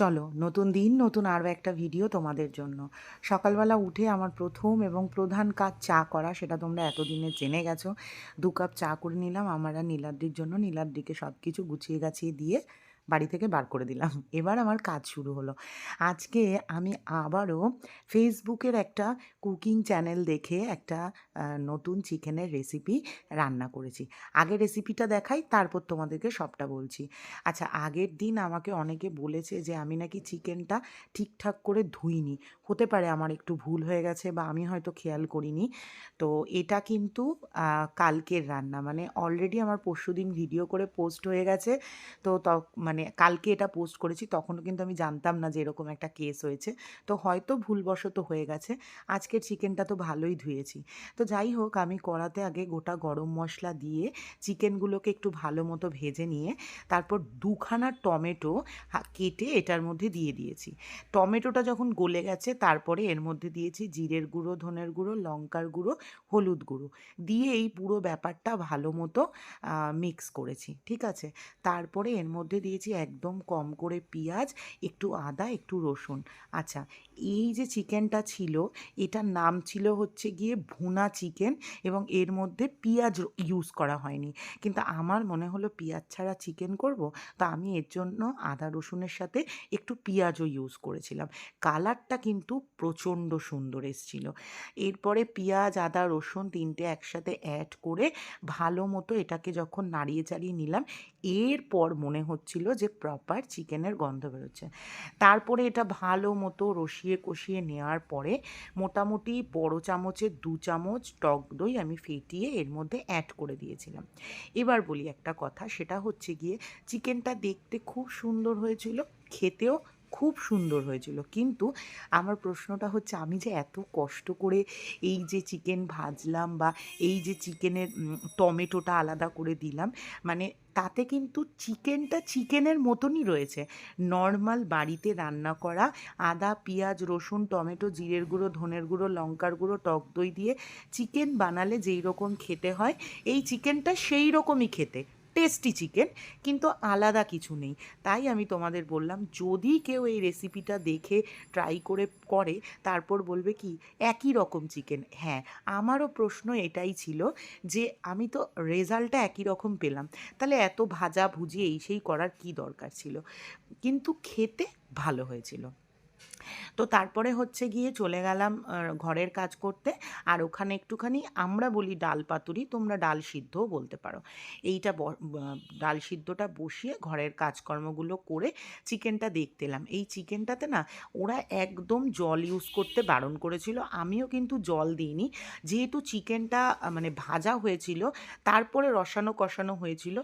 চলো, নতুন দিন, নতুন আরও একটা ভিডিও তোমাদের জন্য। সকালবেলা উঠে আমার প্রথম এবং প্রধান কাজ চা করা, সেটা তোমরা এতদিনে জেনে গেছো। দু কাপ চা করে নিলাম, আমার আর নীলাদ্রির জন্য। নীলাদ্রিকে সব কিছু গুছিয়ে গাছিয়ে দিয়ে বাড়ি থেকে বার করে দিলাম। এবার আমার কাজ শুরু হলো। আজকে আমি আবারও ফেসবুকের একটা কুকিং চ্যানেল দেখে একটা নতুন চিকেনের রেসিপি রান্না করেছি। আগে রেসিপিটা দেখাই, তারপর তোমাদেরকে সবটা বলছি। আচ্ছা আগের দিন আমাকে অনেকে বলেছে যে, আমি নাকি চিকেনটা ঠিকঠাক করে ধুইনি। হতে পারে আমার একটু ভুল হয়ে গেছে বা আমি হয়তো খেয়াল করিনি। তো এটা কিন্তু কালকের রান্না। মানে অলরেডি আমার পরশুদিন ভিডিও করে পোস্ট হয়ে গেছে। তো ত- মানে কালকে এটা পোস্ট করেছি তখনও কিন্তু আমি জানতাম না যে এরকম একটা কেস হয়েছে। তো হয়তো ভুলবশত হয়ে গেছে। আজকের চিকেনটা তো ভালোই ধুয়েছি। তো যাই হোক, আমি কড়াতে আগে গোটা গরম মশলা দিয়ে চিকেনগুলোকে একটু ভালো মতো ভেজে নিয়ে তারপর দুখানা টমেটো কেটে এটার মধ্যে দিয়ে দিয়েছি। টমেটোটা যখন গলে গেছে তারপরে এর মধ্যে দিয়েছি জিরের গুঁড়ো, ধনের গুঁড়ো, লঙ্কার গুঁড়ো, হলুদ গুঁড়ো। দিয়ে এই পুরো ব্যাপারটা ভালো মতো মিক্স করেছি। ঠিক আছে? তারপরে এর মধ্যে দিয়েছি একদম কম করে পেঁয়াজ, একটু আদা, একটু রসুন। আচ্ছা এই যে চিকেনটা ছিল, এটার নাম ছিল হচ্ছে গিয়ে ভুনা চিকেন এবং এর মধ্যে পেঁয়াজ ইউজ করা হয়নি। কিন্তু আমার মনে হলো পেঁয়াজ ছাড়া চিকেন করব, তা আমি এর জন্য আদা, রসুনের সাথে একটু পেঁয়াজও ইউজ করেছিলাম। কালারটা কিন্তু প্রচণ্ড সুন্দর এসেছিল। এরপরে পেঁয়াজ, আদা, রসুন তিনটে একসাথে অ্যাড করে ভালো মতো এটাকে যখন নাড়িয়ে চাড়িয়ে নিলাম, এরপর মনে হচ্ছিল যে প্রপার চিকেনের গন্ধ বেরোচ্ছে। তারপরে এটা ভালো মতো রসিয়ে কষিয়ে নেওয়ার পরে মোটামুটি বড় চামচে দু চামচ টক দই আমি ফেটিয়ে এর মধ্যে অ্যাড করে দিয়েছিলাম। এবার বলি একটা কথা, সেটা হচ্ছে গিয়ে চিকেনটা দেখতে খুব সুন্দর হয়েছিল, খেতেও খুব সুন্দর হয়েছিল। কিন্তু আমার প্রশ্নটা হচ্ছে, আমি যে এত কষ্ট করে এই যে চিকেন ভাজলাম বা এই যে চিকেনের টমেটোটা আলাদা করে দিলাম মানে তাতে কিন্তু চিকেনটা চিকেনের মতনই রয়েছে। নর্মাল বাড়িতে রান্না করা, আদা, পেঁয়াজ, রসুন, টমেটো, জিরের গুঁড়ো, ধনের গুঁড়ো, লঙ্কার গুঁড়ো, টক দই দিয়ে চিকেন বানালে যেই রকম খেতে হয়, এই চিকেনটা সেই রকমই খেতে। টেস্টি চিকেন কিন্তু আলাদা কিছু নেই। তাই আমি তোমাদের বললাম, যদি কেউ এই রেসিপিটা দেখে ট্রাই করে করে, তারপর বলবে কি, একই রকম চিকেন হ্যাঁ আমারও প্রশ্ন এটাই ছিল যে, আমি তো রেজাল্টটা একই রকম পেলাম। তাহলে এত ভাজা ভুজি এই সেই করার কি দরকার ছিল? কিন্তু খেতে ভালো হয়েছিল। তো তারপরে হচ্ছে গিয়ে চলে গেলাম ঘরের কাজ করতে। আর ওখানে একটুখানি আমরা বলি ডাল পাতুরি, তোমরা ডাল সিদ্ধও বলতে পারো। এইটা ডাল সিদ্ধটা বসিয়ে ঘরের কাজকর্মগুলো করে চিকেনটা দেখতে এলাম। এই চিকেনটাতে না, ওরা একদম জল ইউজ করতে বারণ করেছিল। আমিও কিন্তু জল দিইনি। যেহেতু চিকেনটা মানে ভাজা হয়েছিল, তারপরে রসানো কষানো হয়েছিল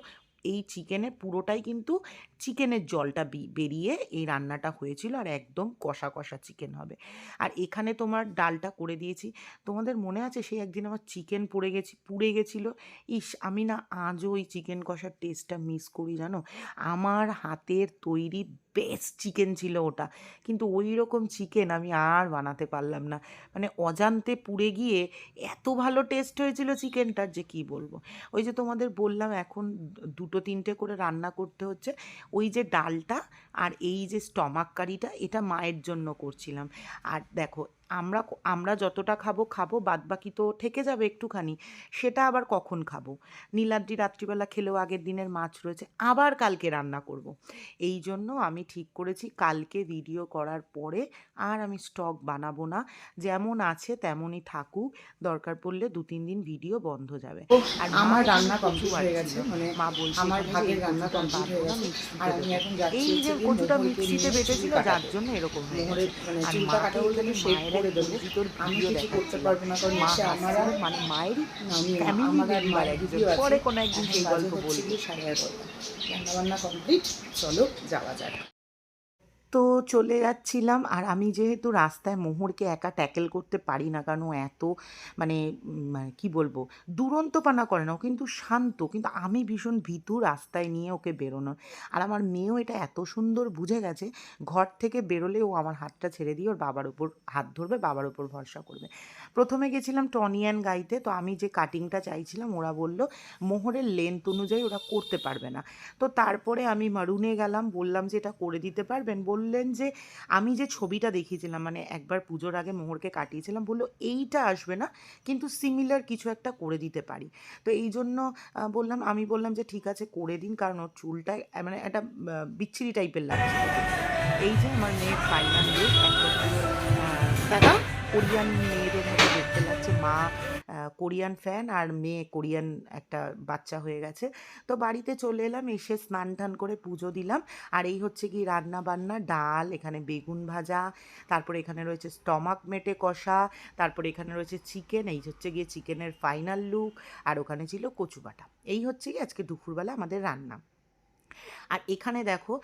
এই চিকেনে পুরোটাই কিন্তু চিকেনের জলটা বেরিয়ে এই রান্নাটা হয়েছিল আর একদম কষা কষা চিকেন হবে। আর এখানে তোমার ডালটা করে দিয়েছি। তোমাদের মনে আছে সেই একদিন আমার চিকেন পড়ে গেছি, পুড়ে গেছিল? ইস, আমি না আজও ওই চিকেন কষার টেস্টটা মিস করি জানো? আমার হাতের তৈরি বেস্ট চিকেন ছিল ওটা। কিন্তু ওই রকম চিকেন আমি আর বানাতে পারলাম না। মানে অজান্তে পুড়ে গিয়ে এত ভালো টেস্ট হয়েছিল চিকেনটার যে কি বলব? ওই যে তোমাদের বললাম এখন দুটো তিনটে করে রান্না করতে হচ্ছে। ওই যে ডালটা আর এই যে স্টমাক কারিটা এটা মায়ের জন্য করছিলাম। আর দেখো আমরা আমরা যতটা খাব খাব বাদ বাকি তো থেকে যাবে একটুখানি সেটা আবার কখন খাব? নীলাদ্রি রাত্রিবেলা খেলেও আগের দিনের মাছ রয়েছে আবার কালকে রান্না করব। এই জন্য আমি ঠিক করেছি কালকে ভিডিও করার পরে আর আমি স্টক বানাবো না যেমন আছে তেমনই থাকুক দরকার পড়লে দু তিন দিন ভিডিও বন্ধ যাবে। আর আমার রান্না কমপ্লিট হয়ে গেছে মানে মা বলছে আমার এখানে ভাগের এই রান্না কমপ্লিট হয়ে গেছে আর আমি এখন যাচ্ছি এই যে কচুটা মিক্সিতে বেটেছিল যার জন্য এরকম হয়ে গেছে। মানে আর চুলটা মা কাটা তো গেলে ওখানে শেভ মায়ের করে দেবো। আমি কিছু করতে পারব না কারণ এসে আমার মানে মায়েরই আমার মায়ের। ভিডিও পরে কোনো একদিন এখন সেই গল্প বলবি। সাড়ে এগারোটা। রান্না বান্না কমপ্লিট চলো যাওয়া যাক। তো চলে যাচ্ছিলাম। আর আমি যেহেতু রাস্তায় মোহরকে একা ট্যাকেল করতে পারি না ও এত মানে মানে কী বলব, দুরন্তপানা করে না কিন্তু শান্ত, কিন্তু আমি ভীষণ ভীতু রাস্তায় নিয়ে ওকে বেরোনোর আর আমার মেয়েও এটা এত সুন্দর বুঝে গেছে, ঘর থেকে বেরোলে ও আমার হাতটা ছেড়ে দিয়ে ওর বাবার উপর হাত ধরবে, বাবার উপর ভরসা করবে। প্রথমে গেছিলাম টনিয়ান গাইতে, তো আমি যে কাটিংটা চাইছিলাম, ওরা বলল, মোহরের লেন্থ অনুযায়ী ওরা করতে পারবে না। তো তারপরে আমি মারুনে গেলাম, বললাম যে, এটা করে দিতে পারবেন? বলল বললেন যে, আমি যে ছবিটা দেখিয়েছিলাম মানে একবার পুজোর আগে মোহরকে কাটিয়েছিলাম, বলল, এইটা আসবে না, কিন্তু সিমিলার কিছু একটা করে দিতে পারি। তো এই জন্য বললাম, আমি বললাম যে, ঠিক আছে, করে দিন, কারণ ওর চুলটা মানে একটা বিচ্ছিরি টাইপের লাগছে। এই যে আমার মেয়ের ফাইনাল দাদা, কোরিয়ান মেয়েদের দেখতে লাগছে, মা কোরিয়ান ফ্যান আর মেয়ে কোরিয়ান একটা বাচ্চা হয়ে গেছে। তো বাড়িতে চলে এলাম, এসে স্নান টান করে পুজো দিলাম। আর এই হচ্ছে কি রান্না বান্না, ডাল, এখানে বেগুন ভাজা, তারপরে এখানে রয়েছে স্টমাক মেটে কষা, তারপরে এখানে রয়েছে চিকেন, এই হচ্ছে গিয়ে চিকেনের ফাইনাল লুক, আর ওখানে ছিল কচু বাটা এই হচ্ছে কি আজকে দুপুরবেলা আমাদের রান্না। আর এখানে দেখো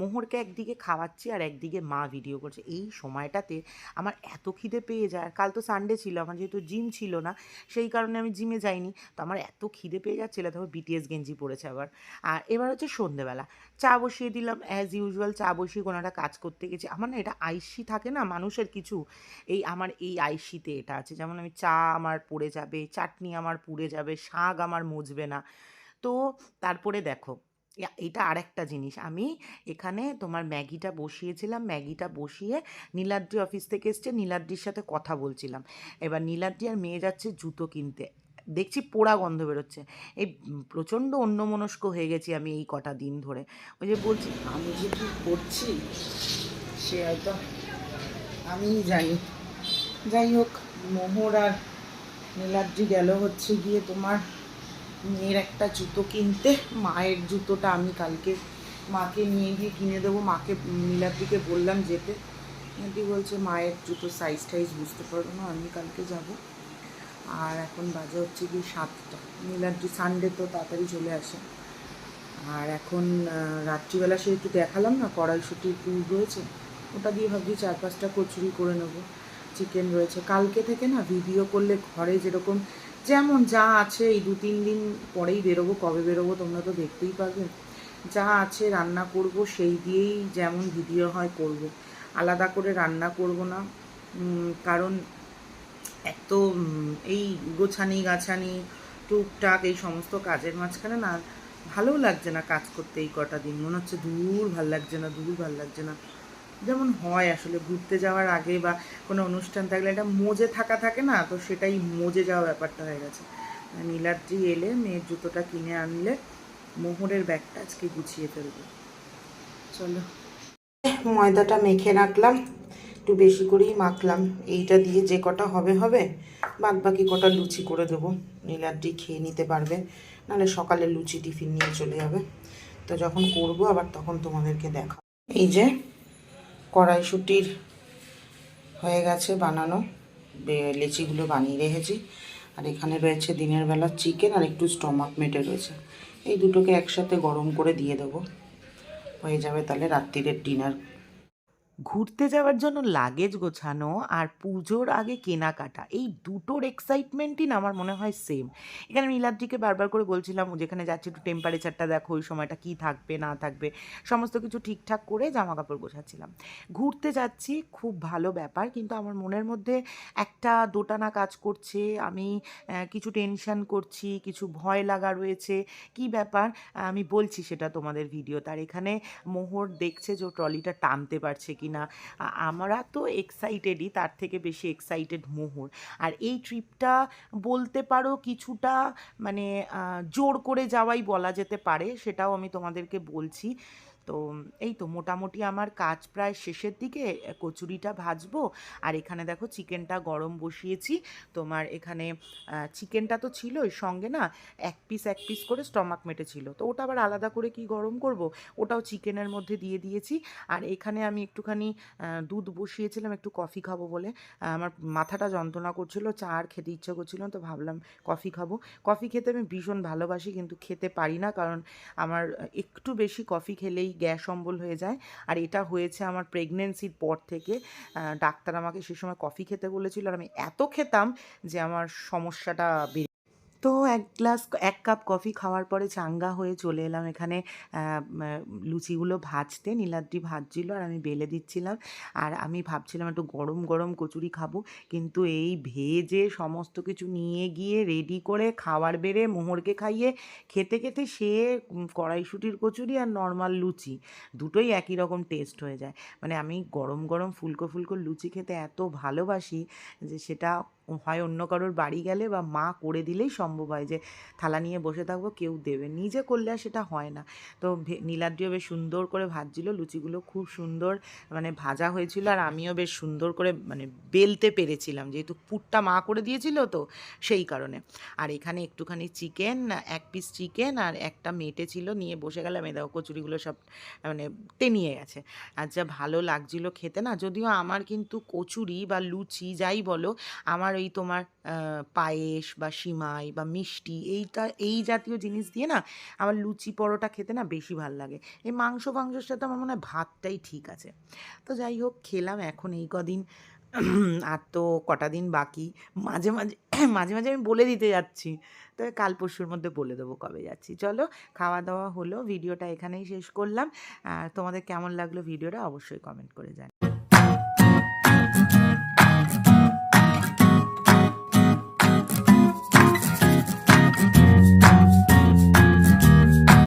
মোহরকে একদিকে খাওয়াচ্ছি আর একদিকে মা ভিডিও করছে। এই সময়টাতে আমার এত খিদে পেয়ে যায়। কাল তো সানডে ছিল, আমার যেহেতু জিম ছিল না, সেই কারণে আমি জিমে যাইনি। তো আমার এত খিদে পেয়ে যাচ্ছিল তবে বিটিএস গেঞ্জি পড়েছে আবার। আর এবার হচ্ছে সন্ধেবেলা। চা বসিয়ে দিলাম অ্যাজ ইউজুয়াল চা বসিয়ে কোনো একটা কাজ করতে গেছি। আমার না এটা আইসি থাকে না, মানুষের কিছু, এই আমার এই আইসিতে এটা আছে। যেমন আমি চা আমার পড়ে যাবে, চাটনি আমার পুড়ে যাবে, শাক আমার মজবে না। তো তারপরে দেখো এটা আরেকটা জিনিস। আমি এখানে তোমার ম্যাগিটা বসিয়েছিলাম। ম্যাগিটা বসিয়ে নীলাদ্রি অফিস থেকে এসছে। নীলাদ্রির সাথে কথা বলছিলাম। এবার নীলাদ্রি আর মেয়ে যাচ্ছে জুতো কিনতে। দেখছি পোড়া গন্ধ বেরোচ্ছে। এই প্রচণ্ড অন্যমনস্ক হয়ে গেছি আমি এই কটা দিন ধরে। ওই যে বলছি, আমি যে কি করছি সে হয়তো আমিই জানি। যাই হোক, মোহর আর নীলাদ্রি গেল হচ্ছে গিয়ে তোমার মেয়ের একটা জুতো কিনতে, মায়ের জুতোটা আমি কালকে মাকে নিয়ে গিয়ে কিনে দেবো। মাকে নীলাদ্রিকে বললাম যেতে। নীলাদ্রি বলছে, মায়ের জুতো সাইজ টাইজ বুঝতে পারব না, আমি কালকে যাব। আর এখন বাজে হচ্ছে কি সাতটা। নীলাদ্রি সানডে তো তাড়াতাড়ি চলে আসে। আর এখন রাত্রিবেলা সে একটু দেখালাম না কড়াইশুটির পুর রয়েছে। ওটা দিয়ে ভাবছি চার পাঁচটা কচুরি করে নেব। চিকেন রয়েছে। কালকে থেকে না ভিডিও করলে ঘরে যেরকম যেমন যা আছে এই দু তিন দিন পরেই বেরোবো কবে বেরোবো তোমরা তো দেখতেই পারবে। যা আছে রান্না করব সেই দিয়েই যেমন ভিডিও হয় করব। আলাদা করে রান্না করব না। কারণ এত উম, এই গোছানি গাছানি টুকটাক এই সমস্ত কাজের মাঝখানে না ভালো লাগছে না কাজ করতে এই কটা দিন। মনে হচ্ছে দূর ভালো লাগছে না দূর ভালো লাগছে না। যেমন হয় আসলে, ঘুরতে যাওয়ার আগে বা কোনো অনুষ্ঠান থাকলে একটা মজে থাকা থাকে না, তো সেটাই মজে যাওয়া ব্যাপারটা হয়ে গেছে। নীলাদ্রি এলে মেয়ের জুতোটা কিনে আনলে মোহরের ব্যাগটা আজকে গুছিয়ে ফেলব। চলো। ময়দাটা মেখে রাখলাম, একটু বেশি করেই মাখলাম। এইটা দিয়ে যে কটা হবে হবে বাদ বাকি কটা লুচি করে দেবো। নীলাদ্রি খেয়ে নিতে পারবে, নাহলে সকালে লুচি টিফিন নিয়ে চলে যাবে। তো যখন করব আবার তখন তোমাদেরকে দেখা। এই যে কড়াইশুটির হয়ে গেছে বানানো। লেচিগুলো বানিয়ে রেখেছি। আর এখানে রয়েছে দিনের বেলা চিকেন আর একটু স্টমাক মেটে রয়েছে। এই দুটোকে একসাথে গরম করে দিয়ে দেবো। হয়ে যাবে তাহলে রাত্রিরের ডিনার। ঘুরতে যাওয়ার জন্য লাগেজ গোছানো আর পুজোর আগে কেনাকাটা, এই দুটোর এক্সাইটমেন্টই না আমার মনে হয় সেম এখানে নীলাদ্রিকে বারবার করে বলছিলাম যেখানে যাচ্ছি একটু টেম্পারেচারটা দেখো, ওই সময়টা কী থাকবে, না থাকবে? সমস্ত কিছু ঠিকঠাক করে জামা কাপড় গোছাচ্ছিলাম। ঘুরতে যাচ্ছি, খুব ভালো ব্যাপার, কিন্তু আমার মনের মধ্যে একটা দোটানা কাজ করছে। আমি কিছু টেনশন করছি, কিছু ভয় লাগা রয়েছে। কি ব্যাপার? আমি বলছি সেটা তোমাদের ভিডিও তার এখানে মোহর দেখছে যে ট্রলিটা টানতে পারছে কি না। আমরা তো এক্সাইটেডই তার থেকে বেশি এক্সাইটেড মোহর। আর এই ট্রিপটা বলতে পারো কিছুটা মানে জোর করে যাওয়াই বলা যেতে পারে, সেটাও আমি তোমাদেরকে বলছি। তো এই তো মোটামুটি আমার কাজ প্রায় শেষের দিকে, কচুরিটা ভাজবো। আর এখানে দেখো চিকেনটা গরম বসিয়েছি। তোমার এখানে চিকেনটা তো ছিলই, সঙ্গে না এক পিস এক পিস করে স্টমাক মেটে ছিল তো ওটা আবার আলাদা করে কি গরম করব? ওটাও চিকেনের মধ্যে দিয়ে দিয়েছি। আর এখানে আমি একটুখানি দুধ বসিয়েছিলাম, একটু কফি খাব বলে। আমার মাথাটা যন্ত্রণা করছিল, চা আর খেতে ইচ্ছা করছিল তো ভাবলাম কফি খাব। কফি খেতে আমি ভীষণ ভালোবাসি, কিন্তু খেতে পারি না, কারণ আমার একটু বেশি কফি খেলেই গ্যাস অম্বল হয়ে যায়। আর এটা হয়েছে আমার প্রেগনেন্সির পর থেকে। ডাক্তার আমাকে সে সময় কফি খেতে বলেছিল। আর আমি এত খেতাম যে আমার সমস্যাটা তো এক গ্লাস এক কাপ কফি খাওয়ার পরে চাঙ্গা হয়ে চলে এলাম এখানে। লুচিগুলো ভাজতে, নীলাদ্রি ভাজছিল আর আমি বেলে দিচ্ছিলাম। আর আমি ভাবছিলাম একটু গরম গরম কচুরি খাব। কিন্তু এই ভেজে সমস্ত কিছু নিয়ে গিয়ে রেডি করে খাওয়ার বেড়ে মোহরকে খাইয়ে খেতে খেতে সে কড়াইশুটির কচুরি আর নর্মাল লুচি দুটোই একই রকম টেস্ট হয়ে যায়। মানে আমি গরম গরম ফুলকো ফুলকো লুচি খেতে এত ভালোবাসি যে সেটা হয়। অন্য কারোর বাড়ি গেলে বা মা করে দিলেই সম্ভব হয় যে, থালা নিয়ে বসে থাকব, কেউ দেবে। নিজে করলে আর সেটা হয় না। তো নীলাদ্রিও বেশ সুন্দর করে ভাজছিল, লুচিগুলো খুব সুন্দর মানে ভাজা হয়েছিল আর আমিও বেশ সুন্দর করে মানে বেলতে পেরেছিলাম। যেহেতু পুরটা মা করে দিয়েছিল তো সেই কারণে। আর এখানে একটুখানি চিকেন, এক পিস চিকেন আর একটা মেটে ছিল। নিয়ে বসে গেলাম, এই দেখো কচুরিগুলো সব মানে টেনিয়ে গেছে। আর যা ভালো লাগছিল খেতে না, যদিও আমার কিন্তু কচুরি বা লুচি যাই বলো, আমার ওই তোমার পায়েস বা সিমাই বা মিষ্টি এইটা, এই জাতীয় জিনিস দিয়ে না আমার লুচি পরোটা খেতে না বেশি ভালো লাগে। এই মাংস মাংসের সাথে আমার মনে হয় ভাতটাই ঠিক আছে। তো যাই হোক, খেলাম এখন এই কদিন। আর তো কটা দিন বাকি। মাঝে মাঝে মাঝে মাঝে আমি বলে দিতে যাচ্ছি। তবে কাল পরশুর মধ্যে বলে দেবো কবে যাচ্ছি। চলো, খাওয়া দাওয়া হলো, ভিডিওটা এখানেই শেষ করলাম। আর তোমাদের কেমন লাগল ভিডিওটা অবশ্যই কমেন্ট করে জানি